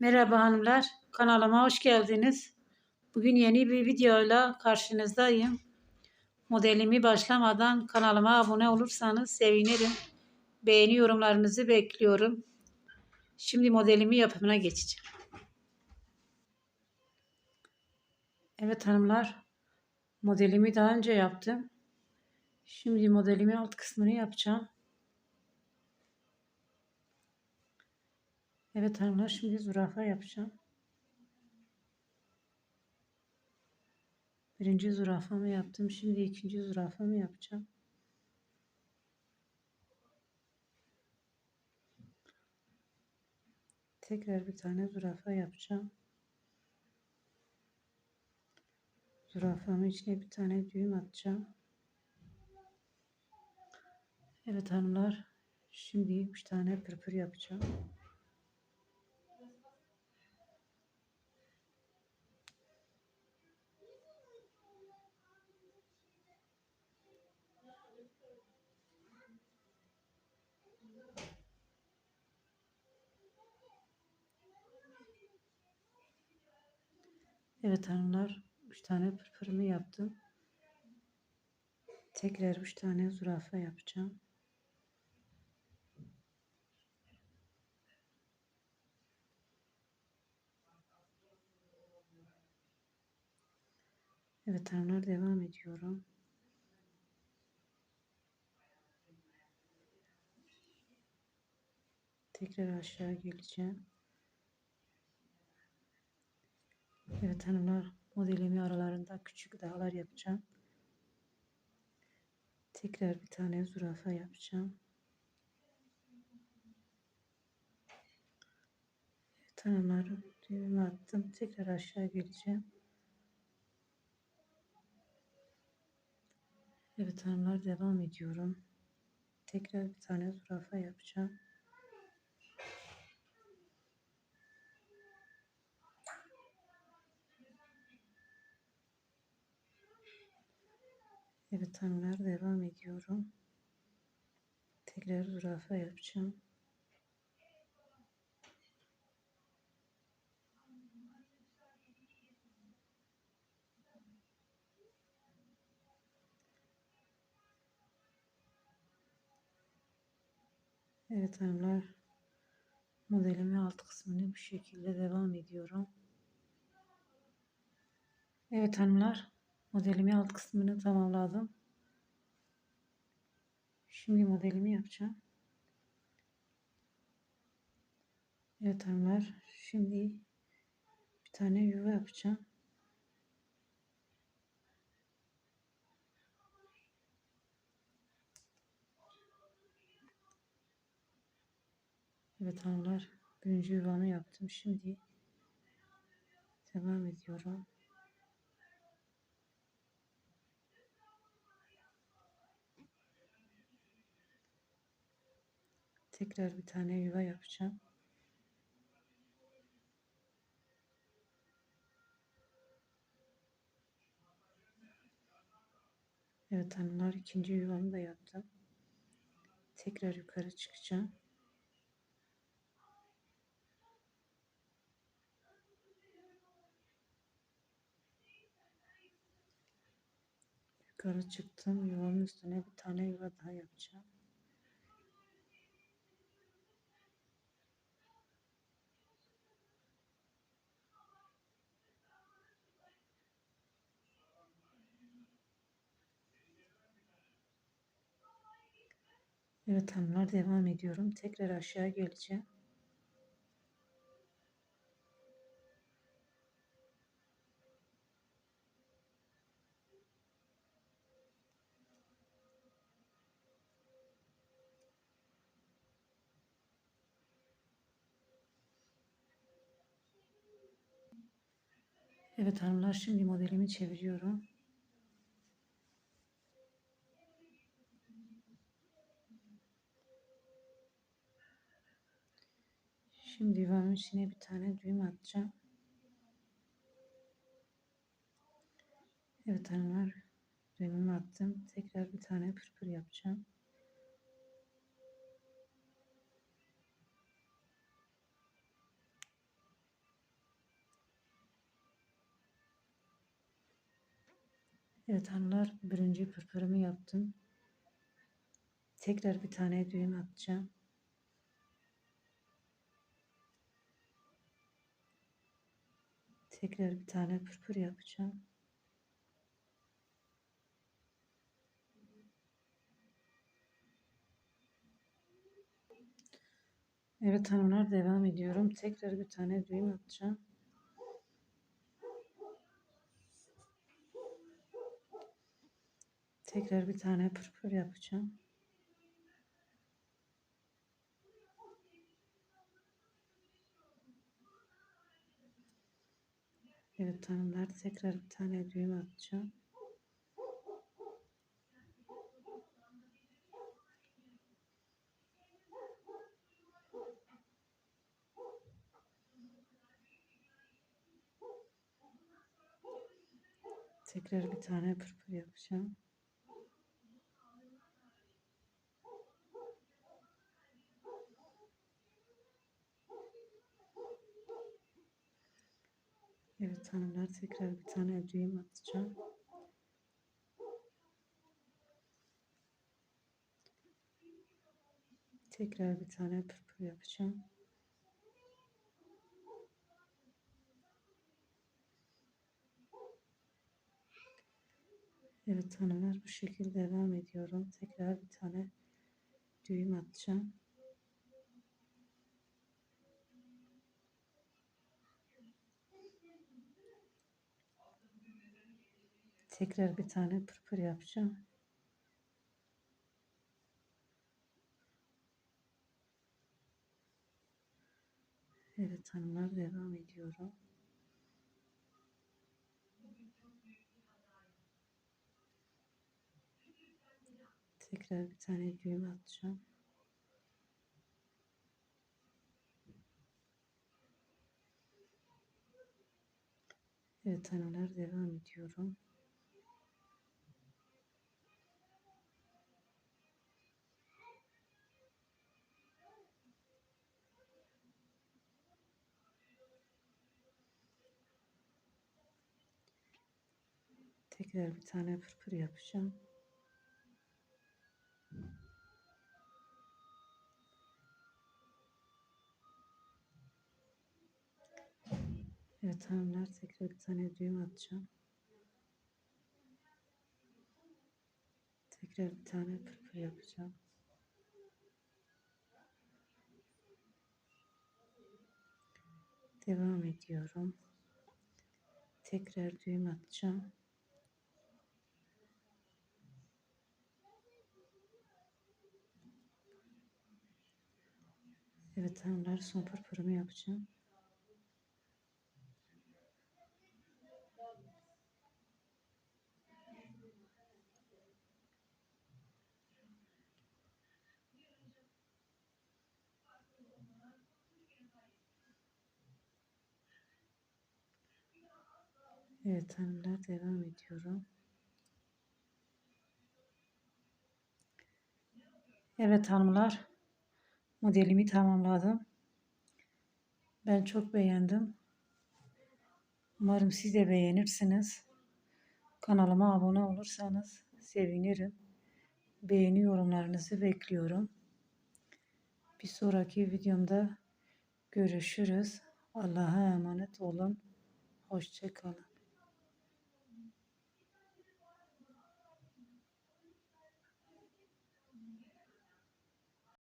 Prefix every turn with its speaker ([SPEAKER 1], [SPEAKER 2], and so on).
[SPEAKER 1] Merhaba hanımlar, kanalıma hoş geldiniz. Bugün yeni bir videoyla karşınızdayım. Modelimi başlamadan kanalıma abone olursanız sevinirim. Beğeni yorumlarınızı bekliyorum. Şimdi modelimi yapımına geçeceğim. Evet hanımlar, modelimi daha önce yaptım. Şimdi modelimi alt kısmını yapacağım. Evet hanımlar şimdi zürafa yapacağım. Birinci zürafamı yaptım. Şimdi ikinci zürafamı yapacağım. Tekrar bir tane zürafa yapacağım. Zürafamın içine bir tane düğüm atacağım. Evet hanımlar. Şimdi üç tane pırpır yapacağım. Evet hanımlar, 3 tane pırpırımı yaptım. Tekrar 3 tane zürafa yapacağım. Evet hanımlar devam ediyorum. Tekrar aşağı geleceğim. Evet hanımlar modelimi aralarında küçük dağlar yapacağım. Tekrar bir tane zürafa yapacağım. Evet hanımlar düğümü attım. Tekrar aşağı geleceğim. Evet hanımlar devam ediyorum. Tekrar bir tane zürafa yapacağım. Evet hanımlar devam ediyorum. Tekrar zürafa yapacağım. Evet hanımlar modelimi alt kısmını bu şekilde devam ediyorum. Evet hanımlar modelimi alt kısmını tamamladım. Şimdi modelimi yapacağım. Evet hanımlar şimdi bir tane yuva yapacağım. Evet hanımlar birinci yuvamı yaptım. Şimdi devam ediyorum. Tekrar bir tane yuva yapacağım. Evet hanımlar ikinci yuvamı da yaptım. Tekrar yukarı çıkacağım. Yukarı çıktım. Yuvanın üstüne bir tane yuva daha yapacağım. Evet hanımlar devam ediyorum. Tekrar aşağı geleceğim. Evet hanımlar şimdi modelimi çeviriyorum. Şimdi yuvamın içine bir tane düğüm atacağım. Evet hanımlar düğümümü attım. Tekrar bir tane pırpır yapacağım. Evet hanımlar birinci pırpırımı yaptım. Tekrar bir tane düğüm atacağım. Tekrar bir tane pırpır yapacağım. Evet hanımlar devam ediyorum. Tekrar bir tane düğüm atacağım. Tekrar bir tane pırpır yapacağım. Evet hanımlar tekrar bir tane düğüm atacağım. Tekrar bir tane pırpır yapacağım. Evet hanımlar tekrar bir tane düğüm atacağım. Tekrar bir tane pırpır yapacağım. Evet hanımlar bu şekilde devam ediyorum. Tekrar bir tane düğüm atacağım. Tekrar bir tane pırpır yapacağım. Evet hanımlar devam ediyorum. Tekrar bir tane düğüm atacağım. Evet hanımlar devam ediyorum. Tekrar bir tane pırpır yapacağım. Evet hanımlar tekrar bir tane düğüm atacağım. Tekrar bir tane pırpır yapacağım. Devam ediyorum. Tekrar düğüm atacağım. Evet hanımlar son pırpırımı yapacağım. Evet hanımlar devam ediyorum. Evet hanımlar modelimi tamamladım. Ben çok beğendim. Umarım siz de beğenirsiniz. Kanalıma abone olursanız sevinirim. Beğeni yorumlarınızı bekliyorum. Bir sonraki videomda görüşürüz. Allah'a emanet olun. Hoşçakalın.